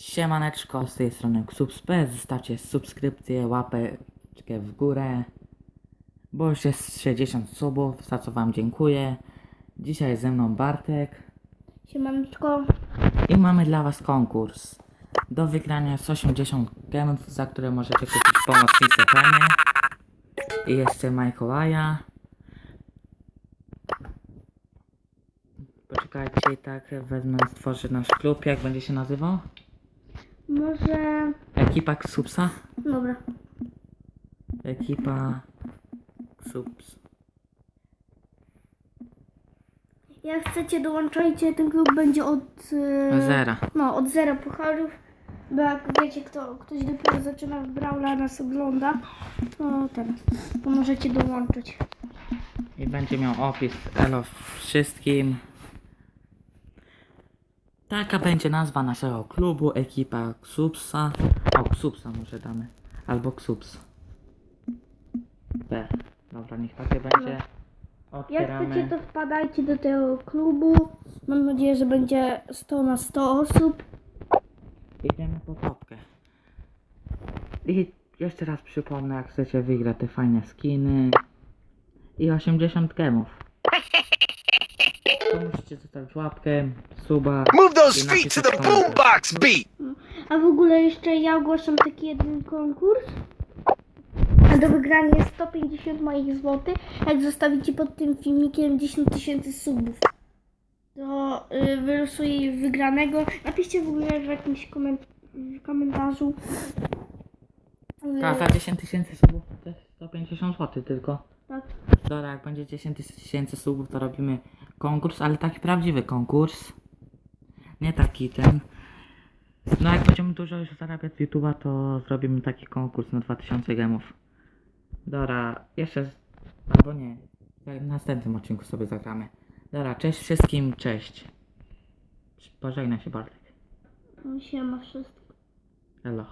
Siemaneczko, z tej strony Ksubspe, zostawcie subskrypcję, łapeczkę w górę, bo już jest 60 subów, za co wam dziękuję. Dzisiaj ze mną Bartek Siemaneczko. i mamy dla was konkurs. Do wygrania jest 80 gemów, za które możecie kupić pomocnicę Penny i jeszcze Mikołaja. Poczekajcie, tak wezmę, stworzę nasz klub, jak będzie się nazywał? Może... Ekipa Ksubsa? Dobra. Ekipa Subs. Jak chcecie dołączajcie, ten klub będzie od... e, Zera. No, od zera pucharów. Bo jak wiecie, kto, ktoś dopiero zaczyna w Brawla, nas ogląda, to ten, to możecie dołączyć. I będzie miał opis elo wszystkim. Taka będzie nazwa naszego klubu, ekipa Ksubsa. O, Ksubsa może damy. Albo Ksubs. B. Dobra, niech takie będzie. Jak Otwieramy. chcecie, to wpadajcie do tego klubu. Mam nadzieję, że będzie 100 na 100 osób. Idziemy po topkę. I jeszcze raz przypomnę, jak chcecie wygrać te fajne skiny. I 80 gemów. To musicie zostawić łapkę, suba. Move those feet to the boombox beat. A w ogóle jeszcze ja ogłaszam taki jeden konkurs. A do wygrania jest 150 moich złotych. Jak zostawicie pod tym filmikiem 10 tysięcy subów, to y, wylosuję wygranego. Napiszcie w ogóle w jakimś koment- w komentarzu. Y, Tak, za 10 tysięcy subów to jest 150 zł tylko. tak. Dobra, jak będzie 10 tysięcy subów, to robimy konkurs, ale taki prawdziwy konkurs. Nie taki ten. No jak będziemy dużo już zarabiać z YouTube'a, to zrobimy taki konkurs na 2000 gemów. Dobra, jeszcze... Albo nie. W następnym odcinku sobie zagramy. Dobra, cześć wszystkim, cześć. Pożegnaj się Bartek. No, Siema wszystko. Hello.